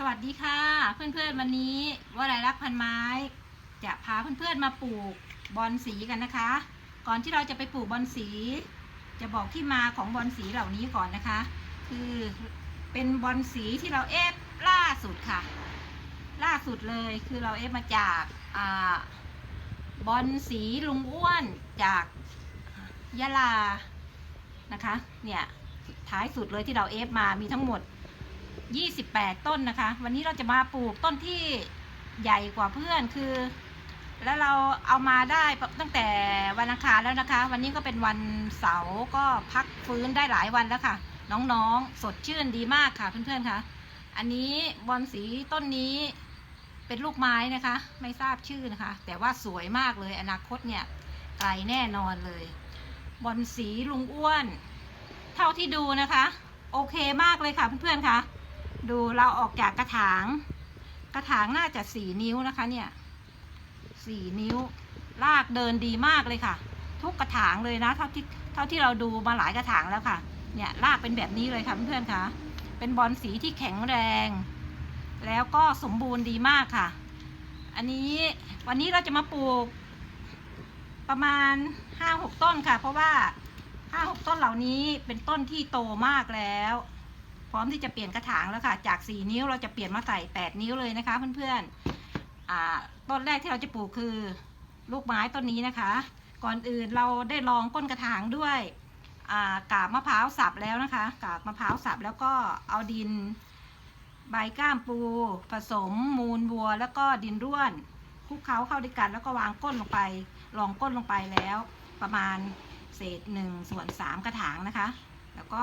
สวัสดีค่ะ เพื่อนๆวันนี้ว่าไรรักพันไม้ จะพาเพื่อนๆมาปลูกบอนสีกันนะคะ ก่อนที่เราจะไปปลูกบอนสี จะบอกที่มาของบอนสีเหล่านี้ก่อนนะคะ คือเป็นบอนสีที่เราเอฟล่าสุดค่ะ ล่าสุดเลยคือเราเอฟมาจากอาบอนสีลุงอ้วนจากยะลานะคะเนี่ยท้ายสุดเลยที่เราเอฟมามีทั้งหมด 28 ต้นนะคะ วันนี้เราจะมาปลูกต้นที่ใหญ่กว่าเพื่อนคือ แล้วเราเอามาได้ตั้งแต่วันอังคารแล้วนะคะ วันนี้ก็เป็นวันเสาร์ก็พักฟื้นได้หลายวันแล้วค่ะ น้องๆ สดชื่นดีมากค่ะเพื่อนๆคะอันนี้บอนสีต้นนี้เป็นลูกไม้นะคะ ไม่ทราบชื่อนะคะ แต่ว่าสวยมากเลยอนาคตเนี่ยไกลแน่นอนเลย บอนสีลุงอ้วน เท่าที่ดูนะคะ โอเคมากเลยค่ะเพื่อนๆค่ะ ดูเราออกจากกระถาง กระถางน่าจะสี่นิ้วนะคะเนี่ยสี่นิ้วลากเดินดีมากเลยค่ะ ทุกกระถางเลยนะเท่าที่เท่าที่เราดูมาหลายกระถางแล้วค่ะ เนี่ยลากเป็นแบบนี้เลยค่ะเพื่อนๆคะเป็นบอลสีที่แข็งแรง แล้วก็สมบูรณ์ดีมากค่ะ อันนี้วันนี้เราจะมาปลูก ประมาณห้าหกต้นค่ะ เพราะว่าห้าหกต้นเหล่านี้เป็นต้นที่โตมากแล้ว พร้อมที่จะเปลี่ยนกระถางแล้วค่ะ จาก 4 นิ้วเราจะเปลี่ยนมาใส่ 8 นิ้วเลยนะคะ เพื่อนๆต้นแรกที่เราจะปลูกคือ ลูกไม้ต้นนี้นะคะ ก่อนอื่นเราได้ลองก้นกระถางด้วยอ่ากาบมะพร้าวสับแล้วนะคะ กาบมะพร้าวสับแล้วก็เอาดินใบก้ามปู ผสมมูลวัว แล้วก็ดินร่วนคลุกเคล้าเข้าด้วยกัน แล้วก็วางก้นลงไปลองก้นลงไปแล้ว ประมาณเศษหนึ่งส่วนสามกระถางนะคะ แล้วก็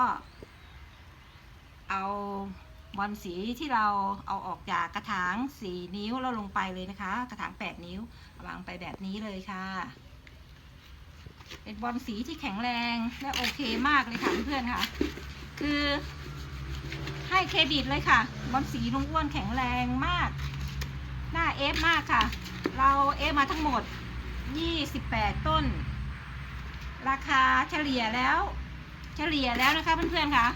เอาบอลสีที่เราเอาออกจากกระถางสี่นิ้วแล้วลงไปเลยนะคะ กระถางแปดนิ้ววางไปแบบนี้เลยค่ะ เป็นบอลสีที่แข็งแรงและโอเคมากเลยค่ะเพื่อนๆค่ะ คือให้เครดิตเลยค่ะ บอลสีลุงอ้วนแข็งแรงมาก หน้าเอฟมากค่ะ เราเอฟมาทั้งหมด 28 ต้น ราคาเฉลี่ยแล้ว เฉลี่ยแล้วนะคะเพื่อนๆค่ะ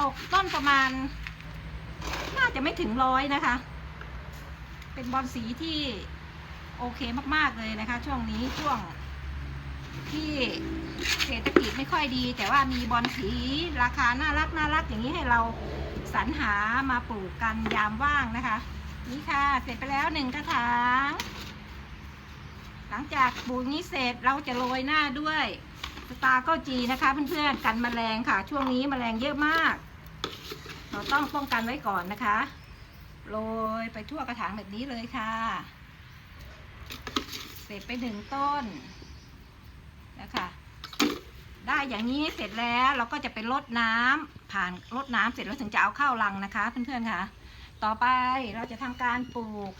ตกต้นประมาณ น่าจะไม่ถึงร้อยนะคะ เป็นบอลสีที่โอเคมากๆเลยนะคะ ช่วงนี้ช่วงที่เศรษฐกิจไม่ค่อยดี แต่ว่ามีบอลสีราคาน่ารักน่ารักอย่างนี้ให้เราสรรหามาปลูกกันยามว่างนะคะ นี่ค่ะเสร็จไปแล้วหนึ่งกระถาง หลังจากปลูกนี้เสร็จเราจะโรยหน้าด้วยสตาร์เก้าจีนะคะเพื่อนๆกันแมลงค่ะ ช่วงนี้แมลงเยอะมาก เราต้องป้องกันไว้ก่อนนะคะโรยไปทั่วกระถางแบบนี้เลยค่ะเสร็จไปหนึ่งต้นนะคะได้อย่างนี้เสร็จแล้วเราก็จะไปรดน้ำผ่านรดน้ำเสร็จแล้วถึงจะเอาเข้ารังนะคะ เพื่อนๆค่ะ ต่อไปเราจะทำการปลูก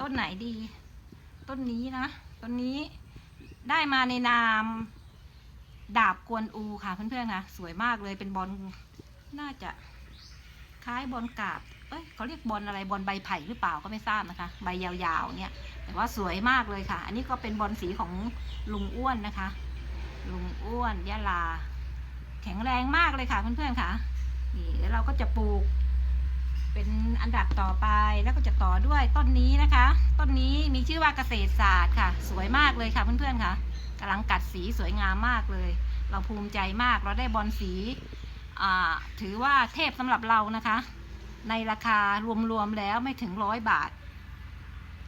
ต้นไหนดี ต้นนี้นะต้นนี้ได้มาในนาม ดาบกวนอูค่ะเพื่อนๆค่ะ สวยมากเลยเป็นบอล น่าจะคล้ายบอลกาบ เอ้ยเขาเรียกบอลอะไรบอลใบไผ่หรือเปล่าก็ไม่ทราบนะคะ ใบยาวๆเนี่ย แต่ว่าสวยมากเลยค่ะ อันนี้ก็เป็นบอลสีของลุงอ้วนนะคะ ลุงอ้วนยะลา แข็งแรงมากเลยค่ะเพื่อนๆค่ะ นี่แล้วเราก็จะปลูก เป็นอันดับต่อไปแล้วก็จะต่อด้วยต้นนี้นะคะ ต้นนี้มีชื่อว่าเกษตรศาสตร์ค่ะ สวยมากเลยค่ะเพื่อนๆค่ะกำลังกัดสีสวยงามมากเลย เราภูมิใจมากเราได้บอลสี ถือว่าเทพสำหรับเรานะคะ ในราคารวมๆแล้วไม่ถึงร้อยบาท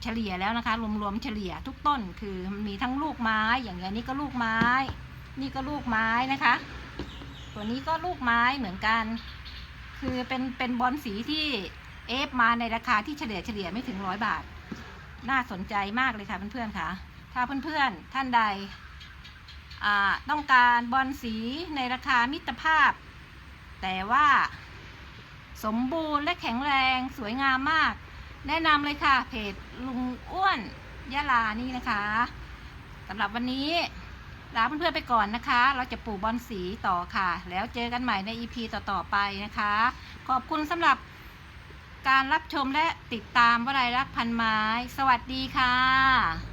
เฉลี่ยแล้วนะคะ รวมๆเฉลี่ยทุกต้นคือมีทั้งลูกไม้อย่างนี้นี่ก็ลูกไม้ นี่ก็ลูกไม้นะคะ ตัวนี้ก็ลูกไม้เหมือนกัน คือเป็นเป็นบอลสีที่เอฟมาในราคาที่เฉลี่ยเฉลี่ยไม่ถึงร้อยบาท น่าสนใจมากเลยค่ะเพื่อนๆค่ะถ้าเพื่อนๆท่านใดต้องการบอลสีในราคามิตรภาพ แต่ว่า สมบูรณ์และแข็งแรงสวยงามมาก แนะนำเลยค่ะ เพจลุงอ้วนยะลานี่นะคะสำหรับวันนี้ลาเพื่อนๆไปก่อนนะคะ เราจะปลูกบอลสีต่อค่ะ แล้วเจอกันใหม่ใน EP ต่อๆไปนะคะ ขอบคุณสำหรับการรับชมและติดตามวลัยรักพันไม้ สวัสดีค่ะ